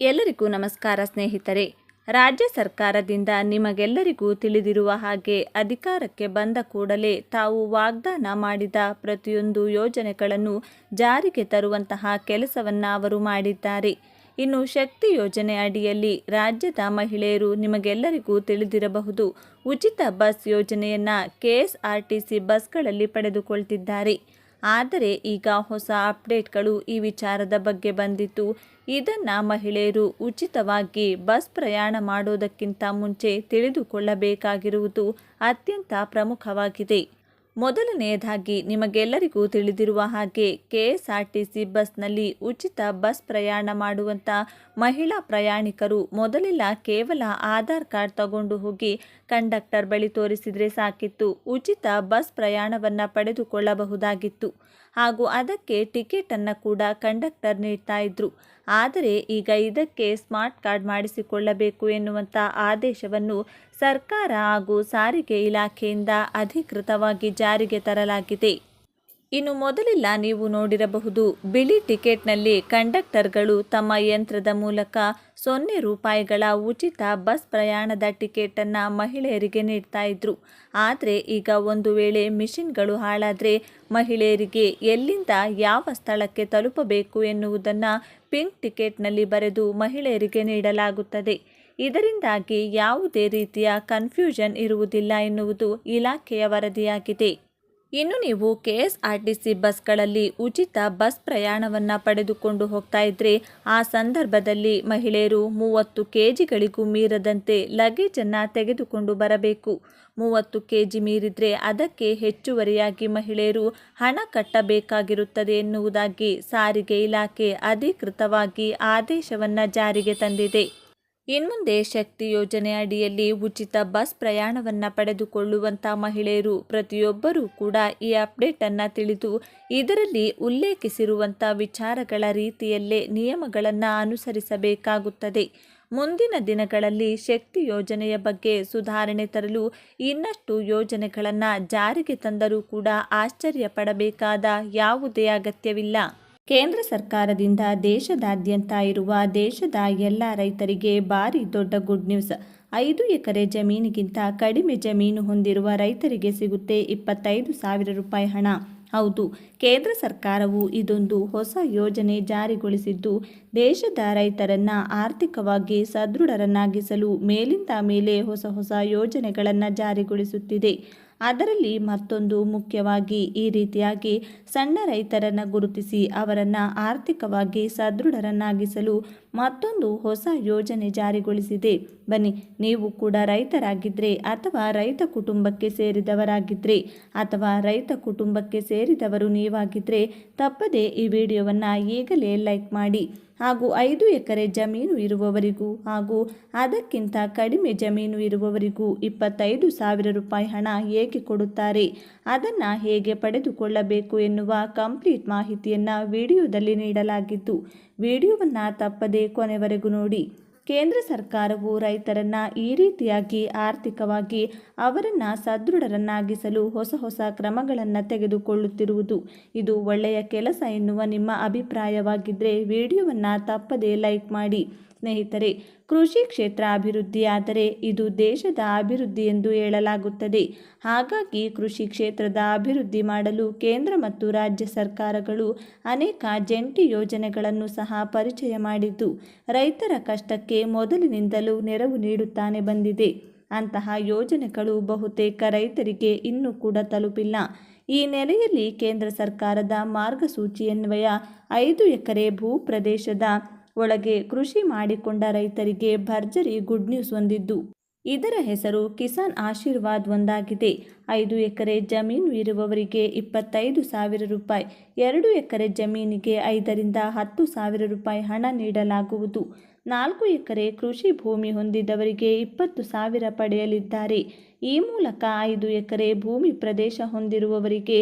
ಎಲ್ಲರಿಗೂ ನಮಸ್ಕಾರ ಸ್ನೇಹಿತರೆ. ರಾಜ್ಯ ಸರ್ಕಾರದಿಂದ ನಿಮಗೆಲ್ಲರಿಗೂ ತಿಳಿದಿರುವ ಹಾಗೆ ಅಧಿಕಾರಕ್ಕೆ ಬಂದ ಕೂಡಲೇ ತಾವು ವಾಗ್ದಾನ ಮಾಡಿದ ಪ್ರತಿಯೊಂದು ಯೋಜನೆಗಳನ್ನು ಜಾರಿಗೆ ತರುವಂತಹ ಕೆಲಸವನ್ನು ಅವರು ಮಾಡಿದ್ದಾರೆ. ಇನ್ನು ಶಕ್ತಿ ಯೋಜನೆ ಅಡಿಯಲ್ಲಿ ರಾಜ್ಯದ ಮಹಿಳೆಯರು ನಿಮಗೆಲ್ಲರಿಗೂ ತಿಳಿದಿರಬಹುದು. ಉಚಿತ ಬಸ್ ಯೋಜನೆಯನ್ನು K S R T C ಬಸ್ಗಳಲ್ಲಿ ಪಡೆದುಕೊಳ್ತಿದ್ದಾರೆ. ಆದರೆ ಈಗ ಹೊಸ ಅಪ್ಡೇಟ್ಗಳು ಈ ವಿಚಾರದ ಬಗ್ಗೆ ಬಂದಿದ್ದು ಇದನ್ನು ಮಹಿಳೆಯರು ಉಚಿತವಾಗಿ ಬಸ್ ಪ್ರಯಾಣ ಮಾಡೋದಕ್ಕಿಂತ ಮುಂಚೆ ತಿಳಿದುಕೊಳ್ಳಬೇಕಾಗಿರುವುದು ಅತ್ಯಂತ ಪ್ರಮುಖವಾಗಿದೆ. ಮೊದಲನೆಯದಾಗಿ ನಿಮಗೆಲ್ಲರಿಗೂ ತಿಳಿದಿರುವ ಹಾಗೆ ಕೆ ಬಸ್ನಲ್ಲಿ ಉಚಿತ ಬಸ್ ಪ್ರಯಾಣ ಮಾಡುವಂಥ ಮಹಿಳಾ ಪ್ರಯಾಣಿಕರು ಮೊದಲೆಲ್ಲ ಕೇವಲ ಆಧಾರ್ ಕಾರ್ಡ್ ತಗೊಂಡು ಹೋಗಿ ಕಂಡಕ್ಟರ್ ಬಳಿ ತೋರಿಸಿದರೆ ಸಾಕಿತ್ತು. ಉಚಿತ ಬಸ್ ಪ್ರಯಾಣವನ್ನು ಪಡೆದುಕೊಳ್ಳಬಹುದಾಗಿತ್ತು. ಹಾಗೂ ಅದಕ್ಕೆ ಟಿಕೆಟನ್ನು ಕೂಡ ಕಂಡಕ್ಟರ್ ನೀಡ್ತಾ ಇದ್ರು. ಆದರೆ ಈಗ ಇದಕ್ಕೆ ಸ್ಮಾರ್ಟ್ ಕಾರ್ಡ್ ಮಾಡಿಸಿಕೊಳ್ಳಬೇಕು ಎನ್ನುವಂಥ ಆದೇಶವನ್ನು ಸರ್ಕಾರ ಹಾಗೂ ಸಾರಿಗೆ ಇಲಾಖೆಯಿಂದ ಅಧಿಕೃತವಾಗಿ ಜಾರಿಗೆ ತರಲಾಗಿದೆ. ಇನ್ನು ಮೊದಲೆಲ್ಲ ನೀವು ನೋಡಿರಬಹುದು, ಬಿಳಿ ಟಿಕೆಟ್ನಲ್ಲಿ ಕಂಡಕ್ಟರ್ಗಳು ತಮ್ಮ ಯಂತ್ರದ ಮೂಲಕ ಸೊನ್ನೆ ರೂಪಾಯಿಗಳ ಉಚಿತ ಬಸ್ ಪ್ರಯಾಣದ ಟಿಕೆಟನ್ನು ಮಹಿಳೆಯರಿಗೆ ನೀಡ್ತಾ ಇದ್ರು. ಆದರೆ ಈಗ ಒಂದು ವೇಳೆ ಮಿಷಿನ್ಗಳು ಹಾಳಾದರೆ ಮಹಿಳೆಯರಿಗೆ ಎಲ್ಲಿಂದ ಯಾವ ಸ್ಥಳಕ್ಕೆ ತಲುಪಬೇಕು ಎನ್ನುವುದನ್ನು ಪಿಂಕ್ ಟಿಕೆಟ್ನಲ್ಲಿ ಬರೆದು ಮಹಿಳೆಯರಿಗೆ ನೀಡಲಾಗುತ್ತದೆ. ಇದರಿಂದಾಗಿ ಯಾವುದೇ ರೀತಿಯ ಕನ್ಫ್ಯೂಷನ್ ಇರುವುದಿಲ್ಲ ಎನ್ನುವುದು ಇಲಾಖೆಯ ವರದಿಯಾಗಿದೆ. ಇನ್ನು ನೀವು K S R T C ಬಸ್ಗಳಲ್ಲಿ ಉಚಿತ ಬಸ್ ಪ್ರಯಾಣವನ್ನು ಪಡೆದುಕೊಂಡು ಹೋಗ್ತಾ ಇದ್ರೆ, ಆ ಸಂದರ್ಭದಲ್ಲಿ ಮಹಿಳೆಯರು ಮೂವತ್ತು ಕೆ ಜಿಗಳಿಗೂ ಮೀರದಂತೆ ಲಗೇಜನ್ನು ತೆಗೆದುಕೊಂಡು ಬರಬೇಕು. ಮೂವತ್ತು ಕೆ ಜಿ ಮೀರಿದರೆ ಅದಕ್ಕೆ ಹೆಚ್ಚುವರಿಯಾಗಿ ಮಹಿಳೆಯರು ಹಣ ಕಟ್ಟಬೇಕಾಗಿರುತ್ತದೆ ಎನ್ನುವುದಾಗಿ ಸಾರಿಗೆ ಇಲಾಖೆ ಅಧಿಕೃತವಾಗಿ ಆದೇಶವನ್ನು ಜಾರಿಗೆ ತಂದಿದೆ. ಇನ್ಮುಂದೆ ಶಕ್ತಿ ಯೋಜನೆ ಅಡಿಯಲ್ಲಿ ಉಚಿತ ಬಸ್ ಪ್ರಯಾಣವನ್ನು ಪಡೆದುಕೊಳ್ಳುವಂಥ ಮಹಿಳೆಯರು, ಪ್ರತಿಯೊಬ್ಬರೂ ಕೂಡ ಈ ಅಪ್ಡೇಟನ್ನು ತಿಳಿದು ಇದರಲ್ಲಿ ಉಲ್ಲೇಖಿಸಿರುವಂಥ ವಿಚಾರಗಳ ರೀತಿಯಲ್ಲೇ ನಿಯಮಗಳನ್ನು ಅನುಸರಿಸಬೇಕಾಗುತ್ತದೆ. ಮುಂದಿನ ದಿನಗಳಲ್ಲಿ ಶಕ್ತಿ ಯೋಜನೆಯ ಬಗ್ಗೆ ಸುಧಾರಣೆ ತರಲು ಇನ್ನಷ್ಟು ಯೋಜನೆಗಳನ್ನು ಜಾರಿಗೆ ತಂದರೂ ಕೂಡ ಆಶ್ಚರ್ಯ ಪಡಬೇಕಾದ ಯಾವುದೇ ಅಗತ್ಯವಿಲ್ಲ. ಕೇಂದ್ರ ಸರ್ಕಾರದಿಂದ ದೇಶದಾದ್ಯಂತ ಇರುವ ದೇಶದ ಎಲ್ಲ ರೈತರಿಗೆ ಭಾರಿ ದೊಡ್ಡ ಗುಡ್ ನ್ಯೂಸ್ ಐದು ಎಕರೆ ಜಮೀನಿಗಿಂತ ಕಡಿಮೆ ಜಮೀನು ಹೊಂದಿರುವ ರೈತರಿಗೆ ಸಿಗುತ್ತೆ ಇಪ್ಪತ್ತೈದು ಸಾವಿರ ರೂಪಾಯಿ ಹಣ. ಹೌದು, ಕೇಂದ್ರ ಸರ್ಕಾರವು ಇದೊಂದು ಹೊಸ ಯೋಜನೆ ಜಾರಿಗೊಳಿಸಿದ್ದು, ದೇಶದ ರೈತರನ್ನು ಆರ್ಥಿಕವಾಗಿ ಸದೃಢರನ್ನಾಗಿಸಲು ಮೇಲಿಂದ ಮೇಲೆ ಹೊಸ ಹೊಸ ಯೋಜನೆಗಳನ್ನು ಜಾರಿಗೊಳಿಸುತ್ತಿದೆ. ಅದರಲ್ಲಿ ಮತ್ತೊಂದು ಮುಖ್ಯವಾಗಿ ಈ ರೀತಿಯಾಗಿ ಸಣ್ಣ ರೈತರನ್ನು ಗುರುತಿಸಿ ಅವರನ್ನು ಆರ್ಥಿಕವಾಗಿ ಸದೃಢರನ್ನಾಗಿಸಲು ಮತ್ತೊಂದು ಹೊಸ ಯೋಜನೆ ಜಾರಿಗೊಳಿಸಿದೆ. ಬನ್ನಿ, ನೀವು ಕೂಡ ರೈತರಾಗಿದ್ದರೆ ಅಥವಾ ರೈತ ಕುಟುಂಬಕ್ಕೆ ಸೇರಿದವರಾಗಿದ್ದರೆ ಅಥವಾ ರೈತ ಕುಟುಂಬಕ್ಕೆ ಸೇರಿದವರು ನೀವಾಗಿದ್ದರೆ ತಪ್ಪದೇ ಈ ವಿಡಿಯೋವನ್ನು ಈಗಲೇ ಲೈಕ್ ಮಾಡಿ. ಹಾಗೂ ಐದು ಎಕರೆ ಜಮೀನು ಇರುವವರಿಗೂ ಹಾಗೂ ಅದಕ್ಕಿಂತ ಕಡಿಮೆ ಜಮೀನು ಇರುವವರಿಗೂ ಇಪ್ಪತ್ತೈದು ಸಾವಿರ ರೂಪಾಯಿ ಹಣ ಹೇಗೆ ಕೊಡುತ್ತಾರೆ? ಅದನ್ನು ಹೇಗೆ ಪಡೆದುಕೊಳ್ಳಬೇಕು ಎನ್ನುವ ಕಂಪ್ಲೀಟ್ ಮಾಹಿತಿಯನ್ನು ವಿಡಿಯೋದಲ್ಲಿ ನೀಡಲಾಗಿದ್ದು ವಿಡಿಯೋವನ್ನು ತಪ್ಪದೇ ಕೊನೆವರೆಗೂ ನೋಡಿ. ಕೇಂದ್ರ ಸರ್ಕಾರವು ರೈತರನ್ನು ಈ ರೀತಿಯಾಗಿ ಆರ್ಥಿಕವಾಗಿ ಅವರನ್ನು ಸದೃಢರನ್ನಾಗಿಸಲು ಹೊಸ ಹೊಸ ಕ್ರಮಗಳನ್ನು ತೆಗೆದುಕೊಳ್ಳುತ್ತಿರುವುದು. ಇದು ಒಳ್ಳೆಯ ಕೆಲಸ ಎನ್ನುವ ನಿಮ್ಮ ಅಭಿಪ್ರಾಯವಾಗಿದ್ದರೆ ವಿಡಿಯೋವನ್ನು ತಪ್ಪದೇ ಲೈಕ್ ಮಾಡಿ. ಸ್ನೇಹಿತರೆ, ಕೃಷಿ ಕ್ಷೇತ್ರ ಅಭಿವೃದ್ಧಿಯಾದರೆ ಇದು ದೇಶದ ಅಭಿವೃದ್ಧಿ ಎಂದು ಹೇಳಲಾಗುತ್ತದೆ. ಹಾಗಾಗಿ ಕೃಷಿ ಕ್ಷೇತ್ರದ ಅಭಿವೃದ್ಧಿ ಮಾಡಲು ಕೇಂದ್ರ ಮತ್ತು ರಾಜ್ಯ ಸರ್ಕಾರಗಳು ಅನೇಕ ಜಂಟಿ ಯೋಜನೆಗಳನ್ನು ಸಹ ಪರಿಚಯ ಮಾಡಿದ್ದು, ರೈತರ ಕಷ್ಟಕ್ಕೆ ಮೊದಲಿನಿಂದಲೂ ನೆರವು ನೀಡುತ್ತಾನೆ ಬಂದಿದೆ. ಅಂತಹ ಯೋಜನೆಗಳು ಬಹುತೇಕ ರೈತರಿಗೆ ಇನ್ನೂ ಕೂಡ ತಲುಪಿಲ್ಲ. ಈ ನೆಲೆಯಲ್ಲಿ ಕೇಂದ್ರ ಸರ್ಕಾರದ ಮಾರ್ಗಸೂಚಿಯನ್ವಯ ಐದು ಎಕರೆ ಭೂ ಪ್ರದೇಶದ ಒಳಗೆ ಕೃಷಿ ಮಾಡಿಕೊಂಡ ರೈತರಿಗೆ ಭರ್ಜರಿ ಗುಡ್ ನ್ಯೂಸ್ ಹೊಂದಿದ್ದು ಇದರ ಹೆಸರು ಕಿಸಾನ್ ಆಶೀರ್ವಾದ್ ಒಂದಾಗಿದೆ. ಐದು ಎಕರೆ ಜಮೀನು ಇರುವವರಿಗೆ ಇಪ್ಪತ್ತೈದು ಸಾವಿರ ರೂಪಾಯಿ, ಎರಡು ಎಕರೆ ಜಮೀನಿಗೆ ಐದರಿಂದ ಹತ್ತು ಸಾವಿರ ರೂಪಾಯಿ ಹಣ ನೀಡಲಾಗುವುದು. ನಾಲ್ಕು ಎಕರೆ ಕೃಷಿ ಭೂಮಿ ಹೊಂದಿದವರಿಗೆ ಇಪ್ಪತ್ತು ಸಾವಿರ ಪಡೆಯಲಿದ್ದಾರೆ. ಈ ಮೂಲಕ ಐದು ಎಕರೆ ಭೂಮಿ ಪ್ರದೇಶ ಹೊಂದಿರುವವರಿಗೆ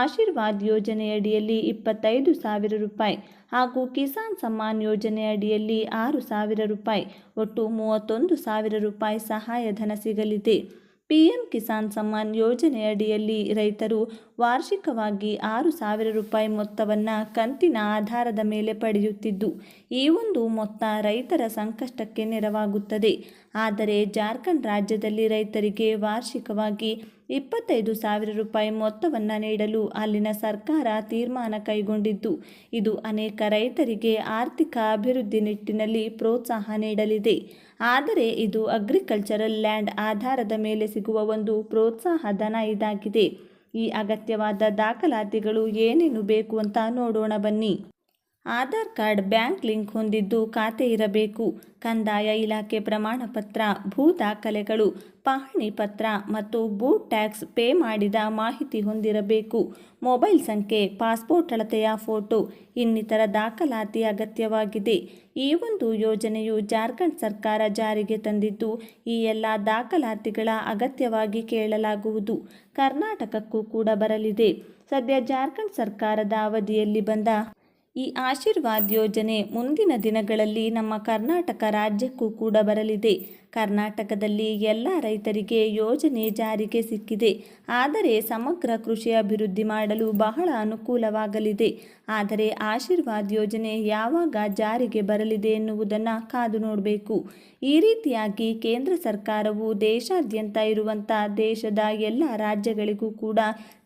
ಆಶೀರ್ವಾದ್ ಯೋಜನೆಯಡಿಯಲ್ಲಿ ಇಪ್ಪತ್ತೈದು ಸಾವಿರ ರೂಪಾಯಿ ಹಾಗೂ ಕಿಸಾನ್ ಸಮ್ಮಾನ್ ಯೋಜನೆ ಅಡಿಯಲ್ಲಿ ಆರು ಸಾವಿರ ರೂಪಾಯಿ, ಒಟ್ಟು ಮೂವತ್ತೊಂದು ಸಾವಿರ ರೂಪಾಯಿ ಸಹಾಯಧನ ಸಿಗಲಿದೆ. ಪಿಎಂ ಕಿಸಾನ್ ಸಮ್ಮಾನ್ ಯೋಜನೆಯಡಿಯಲ್ಲಿ ರೈತರು ವಾರ್ಷಿಕವಾಗಿ ಆರು ಸಾವಿರ ರೂಪಾಯಿ ಮೊತ್ತವನ್ನು ಕಂತಿನ ಆಧಾರದ ಮೇಲೆ ಪಡೆಯುತ್ತಿದ್ದು, ಈ ಒಂದು ಮೊತ್ತ ರೈತರ ಸಂಕಷ್ಟಕ್ಕೆ ನೆರವಾಗುತ್ತದೆ. ಆದರೆ ಜಾರ್ಖಂಡ್ ರಾಜ್ಯದಲ್ಲಿ ರೈತರಿಗೆ ವಾರ್ಷಿಕವಾಗಿ ಇಪ್ಪತ್ತೈದು ಸಾವಿರ ರೂಪಾಯಿ ಮೊತ್ತವನ್ನು ನೀಡಲು ಅಲ್ಲಿನ ಸರ್ಕಾರ ತೀರ್ಮಾನ ಕೈಗೊಂಡಿದ್ದು, ಇದು ಅನೇಕ ರೈತರಿಗೆ ಆರ್ಥಿಕ ಅಭಿವೃದ್ಧಿ ನಿಟ್ಟಿನಲ್ಲಿ ಪ್ರೋತ್ಸಾಹ ನೀಡಲಿದೆ. ಆದರೆ ಇದು ಅಗ್ರಿಕಲ್ಚರಲ್ ಲ್ಯಾಂಡ್ ಆಧಾರದ ಮೇಲೆ ಸಿಗುವ ಒಂದು ಪ್ರೋತ್ಸಾಹ ಧನ ಇದಾಗಿದೆ. ಈ ಅಗತ್ಯವಾದ ದಾಖಲಾತಿಗಳು ಏನೇನು ಬೇಕು ಅಂತ ನೋಡೋಣ ಬನ್ನಿ. ಆಧಾರ್ ಕಾರ್ಡ್ ಬ್ಯಾಂಕ್ ಲಿಂಕ್ ಹೊಂದಿದ್ದು ಖಾತೆ ಇರಬೇಕು. ಕಂದಾಯ ಇಲಾಖೆ ಪ್ರಮಾಣ ಪತ್ರ, ಭೂ ದಾಖಲೆಗಳು, ಪಹಣಿ ಪತ್ರ ಮತ್ತು ಭೂ ಟ್ಯಾಕ್ಸ್ ಪೇ ಮಾಡಿದ ಮಾಹಿತಿ ಹೊಂದಿರಬೇಕು. ಮೊಬೈಲ್ ಸಂಖ್ಯೆ, ಪಾಸ್ಪೋರ್ಟ್ ಅಳತೆಯ ಫೋಟೋ ಇನ್ನಿತರ ದಾಖಲಾತಿ ಅಗತ್ಯವಾಗಿದೆ. ಈ ಒಂದು ಯೋಜನೆಯು ಜಾರ್ಖಂಡ್ ಸರ್ಕಾರ ಜಾರಿಗೆ ತಂದಿದ್ದು ಈ ಎಲ್ಲ ದಾಖಲಾತಿಗಳ ಅಗತ್ಯವಾಗಿ ಕೇಳಲಾಗುವುದು. ಕರ್ನಾಟಕಕ್ಕೂ ಕೂಡ ಬರಲಿದೆ. ಸದ್ಯ ಜಾರ್ಖಂಡ್ ಸರ್ಕಾರದ ಅವಧಿಯಲ್ಲಿ ಬಂದ ಈ ಆಶೀರ್ವಾದ್ ಯೋಜನೆ ಮುಂದಿನ ದಿನಗಳಲ್ಲಿ ನಮ್ಮ ಕರ್ನಾಟಕ ರಾಜ್ಯಕ್ಕೂ ಕೂಡ ಬರಲಿದೆ. ಕರ್ನಾಟಕದಲ್ಲಿ ಎಲ್ಲ ರೈತರಿಗೆ ಯೋಜನೆ ಜಾರಿಗೆ ಸಿಕ್ಕಿದೆ. ಆದರೆ ಸಮಗ್ರ ಕೃಷಿ ಅಭಿವೃದ್ಧಿ ಮಾಡಲು ಬಹಳ ಅನುಕೂಲವಾಗಲಿದೆ. ಆದರೆ ಆಶೀರ್ವಾದ್ ಯೋಜನೆ ಯಾವಾಗ ಜಾರಿಗೆ ಬರಲಿದೆ ಎನ್ನುವುದನ್ನು ಕಾದು ನೋಡಬೇಕು. ಈ ರೀತಿಯಾಗಿ ಕೇಂದ್ರ ಸರ್ಕಾರವು ದೇಶಾದ್ಯಂತ ಇರುವಂಥ ದೇಶದ ಎಲ್ಲ ರಾಜ್ಯಗಳಿಗೂ ಕೂಡ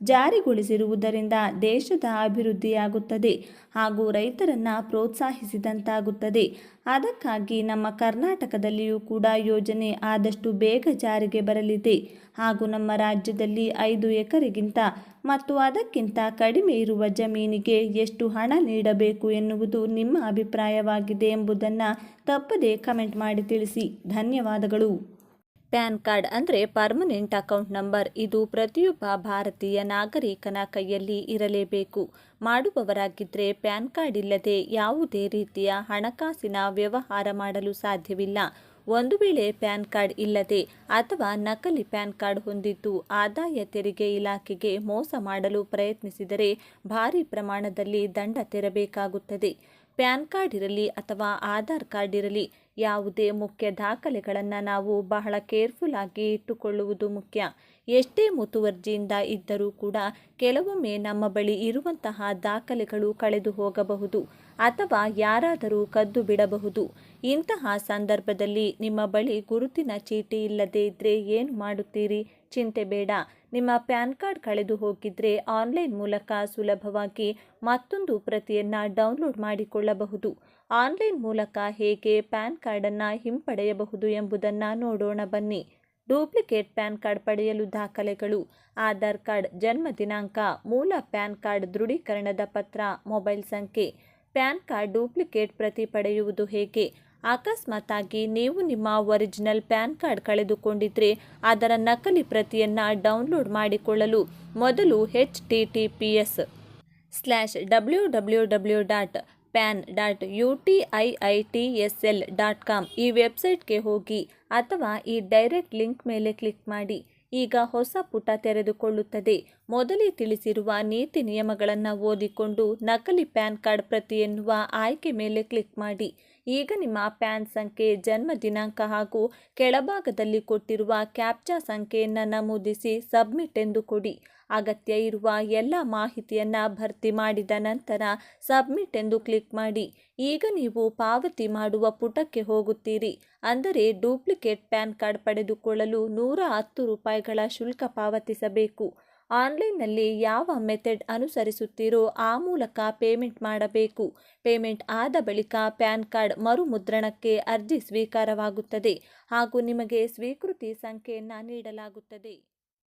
ಜಾರಿಗೊಳಿಸಿರುವುದರಿಂದ ದೇಶದ ಅಭಿವೃದ್ಧಿಯಾಗುತ್ತದೆ ಹಾಗೂ ರೈತರನ್ನು ಪ್ರೋತ್ಸಾಹಿಸಿದಂತಾಗುತ್ತದೆ. ಅದಕ್ಕಾಗಿ ನಮ್ಮ ಕರ್ನಾಟಕದಲ್ಲಿಯೂ ಕೂಡ ಯೋಜನೆ ಆದಷ್ಟು ಬೇಗ ಜಾರಿಗೆ ಬರಲಿದೆ. ಹಾಗೂ ನಮ್ಮ ರಾಜ್ಯದಲ್ಲಿ ಐದು ಎಕರೆಗಿಂತ ಮತ್ತು ಅದಕ್ಕಿಂತ ಕಡಿಮೆ ಇರುವ ಜಮೀನಿಗೆ ಎಷ್ಟು ಹಣ ನೀಡಬೇಕು ಎನ್ನುವುದು ನಿಮ್ಮ ಅಭಿಪ್ರಾಯವಾಗಿದೆ ಎಂಬುದನ್ನು ತಪ್ಪದೇ ಕಮೆಂಟ್ ಮಾಡಿ ತಿಳಿಸಿ. ಧನ್ಯವಾದಗಳು. ಪ್ಯಾನ್ ಕಾರ್ಡ್ ಅಂದರೆ ಪರ್ಮನೆಂಟ್ ಅಕೌಂಟ್ ನಂಬರ್. ಇದು ಪ್ರತಿಯೊಬ್ಬ ಭಾರತೀಯ ನಾಗರಿಕನ ಕೈಯಲ್ಲಿ ಇರಲೇಬೇಕು. ಮಾಡುವವರಾಗಿದ್ದರೆ ಪ್ಯಾನ್ ಕಾರ್ಡ್ ಇಲ್ಲದೆ ಯಾವುದೇ ರೀತಿಯ ಹಣಕಾಸಿನ ವ್ಯವಹಾರ ಮಾಡಲು ಸಾಧ್ಯವಿಲ್ಲ. ಒಂದು ವೇಳೆ ಪ್ಯಾನ್ ಕಾರ್ಡ್ ಇಲ್ಲದೆ ಅಥವಾ ನಕಲಿ ಪ್ಯಾನ್ ಕಾರ್ಡ್ ಹೊಂದಿದ್ದು ಆದಾಯ ತೆರಿಗೆ ಇಲಾಖೆಗೆ ಮೋಸ ಮಾಡಲು ಪ್ರಯತ್ನಿಸಿದರೆ ಭಾರಿ ಪ್ರಮಾಣದಲ್ಲಿ ದಂಡ ತೆರಬೇಕಾಗುತ್ತದೆ. ಪ್ಯಾನ್ ಕಾರ್ಡ್ ಇರಲಿ ಅಥವಾ ಆಧಾರ್ ಕಾರ್ಡ್ ಇರಲಿ ಯಾವುದೇ ಮುಖ್ಯ ದಾಖಲೆಗಳನ್ನು ನಾವು ಬಹಳ ಕೇರ್ಫುಲ್ ಆಗಿ ಇಟ್ಟುಕೊಳ್ಳುವುದು ಮುಖ್ಯ. ಎಷ್ಟೇ ಮುತುವರ್ಜಿಯಿಂದ ಇದ್ದರೂ ಕೂಡ ಕೆಲವೊಮ್ಮೆ ನಮ್ಮ ಬಳಿ ಇರುವಂತಹ ದಾಖಲೆಗಳು ಕಳೆದು ಹೋಗಬಹುದು. ಅಥವಾ ಯಾರಾದರೂ ಕದ್ದು ಬಿಡಬಹುದು. ಇಂತಹ ಸಂದರ್ಭದಲ್ಲಿ ನಿಮ್ಮ ಬಳಿ ಗುರುತಿನ ಚೀಟಿ ಇಲ್ಲದೇ ಇದ್ದರೆ ಏನು ಮಾಡುತ್ತೀರಿ? ಚಿಂತೆ ಬೇಡ. ನಿಮ್ಮ ಪ್ಯಾನ್ ಕಾರ್ಡ್ ಕಳೆದು ಹೋಗಿದ್ರೆ ಆನ್ಲೈನ್ ಮೂಲಕ ಸುಲಭವಾಗಿ ಮತ್ತೊಂದು ಪ್ರತಿಯನ್ನು ಡೌನ್ಲೋಡ್ ಮಾಡಿಕೊಳ್ಳಬಹುದು. ಆನ್ಲೈನ್ ಮೂಲಕ ಹೇಗೆ ಪ್ಯಾನ್ ಕಾರ್ಡನ್ನು ಹಿಂಪಡೆಯಬಹುದು ಎಂಬುದನ್ನು ನೋಡೋಣ ಬನ್ನಿ. ಡೂಪ್ಲಿಕೇಟ್ ಪ್ಯಾನ್ ಕಾರ್ಡ್ ಪಡೆಯಲು ದಾಖಲೆಗಳು, ಆಧಾರ್ ಕಾರ್ಡ್, ಜನ್ಮ ದಿನಾಂಕ, ಮೂಲ ಪ್ಯಾನ್ ಕಾರ್ಡ್ ದೃಢೀಕರಣದ ಪತ್ರ, ಮೊಬೈಲ್ ಸಂಖ್ಯೆ ಪ್ಯಾನ್ ಕಾರ್ಡ್ ಡೂಪ್ಲಿಕೇಟ್ ಪ್ರತಿ ಪಡೆಯುವುದು ಹೇಗೆ? ಅಕಸ್ಮಾತಾಗಿ ನೀವು ನಿಮ್ಮ ಒರಿಜಿನಲ್ ಪ್ಯಾನ್ ಕಾರ್ಡ್ ಕಳೆದುಕೊಂಡಿದ್ರೆ ಅದರ ನಕಲಿ ಪ್ರತಿಯನ್ನು ಡೌನ್ಲೋಡ್ ಮಾಡಿಕೊಳ್ಳಲು ಮೊದಲು H T T P S slash W W W dot pan dot U T I I T S L dot com ಈ ವೆಬ್ಸೈಟ್ಗೆ ಹೋಗಿ ಅಥವಾ ಈ ಡೈರೆಕ್ಟ್ ಲಿಂಕ್ ಮೇಲೆ ಕ್ಲಿಕ್ ಮಾಡಿ. ಈಗ ಹೊಸ ಪುಟ ತೆರೆದುಕೊಳ್ಳುತ್ತದೆ. ಮೊದಲೇ ತಿಳಿಸಿರುವ ನೀತಿ ನಿಯಮಗಳನ್ನು ಓದಿಕೊಂಡು ನಕಲಿ ಪ್ಯಾನ್ ಕಾರ್ಡ್ ಪ್ರತಿ ಎನ್ನುವ ಆಯ್ಕೆ ಮೇಲೆ ಕ್ಲಿಕ್ ಮಾಡಿ. ಈಗ ನಿಮ್ಮ ಪ್ಯಾನ್ ಸಂಖ್ಯೆ, ಜನ್ಮ ದಿನಾಂಕ ಹಾಗೂ ಕೆಳಭಾಗದಲ್ಲಿ ಕೊಟ್ಟಿರುವ ಕ್ಯಾಪ್ಚಾ ಸಂಖ್ಯೆಯನ್ನು ನಮೂದಿಸಿ ಸಬ್ಮಿಟ್ ಎಂದು ಕೊಡಿ. ಅಗತ್ಯ ಇರುವ ಎಲ್ಲ ಮಾಹಿತಿಯನ್ನು ಭರ್ತಿ ಮಾಡಿದ ನಂತರ ಸಬ್ಮಿಟ್ ಎಂದು ಕ್ಲಿಕ್ ಮಾಡಿ. ಈಗ ನೀವು ಪಾವತಿ ಮಾಡುವ ಪುಟಕ್ಕೆ ಹೋಗುತ್ತೀರಿ. ಅಂದರೆ ಡೂಪ್ಲಿಕೇಟ್ ಪ್ಯಾನ್ ಕಾರ್ಡ್ ಪಡೆದುಕೊಳ್ಳಲು ನೂರ ಹತ್ತು ರೂಪಾಯಿಗಳ ಶುಲ್ಕ ಪಾವತಿಸಬೇಕು. ಆನ್ಲೈನ್ನಲ್ಲಿ ಯಾವ ಮೆಥಡ್ ಅನುಸರಿಸುತ್ತೀರೋ ಆ ಮೂಲಕ ಪೇಮೆಂಟ್ ಮಾಡಬೇಕು. ಪೇಮೆಂಟ್ ಆದ ಬಳಿಕ ಪ್ಯಾನ್ ಕಾರ್ಡ್ ಮರುಮುದ್ರಣಕ್ಕೆ ಅರ್ಜಿ ಸ್ವೀಕಾರವಾಗುತ್ತದೆ ಹಾಗೂ ನಿಮಗೆ ಸ್ವೀಕೃತಿ ಸಂಖ್ಯೆಯನ್ನು ನೀಡಲಾಗುತ್ತದೆ.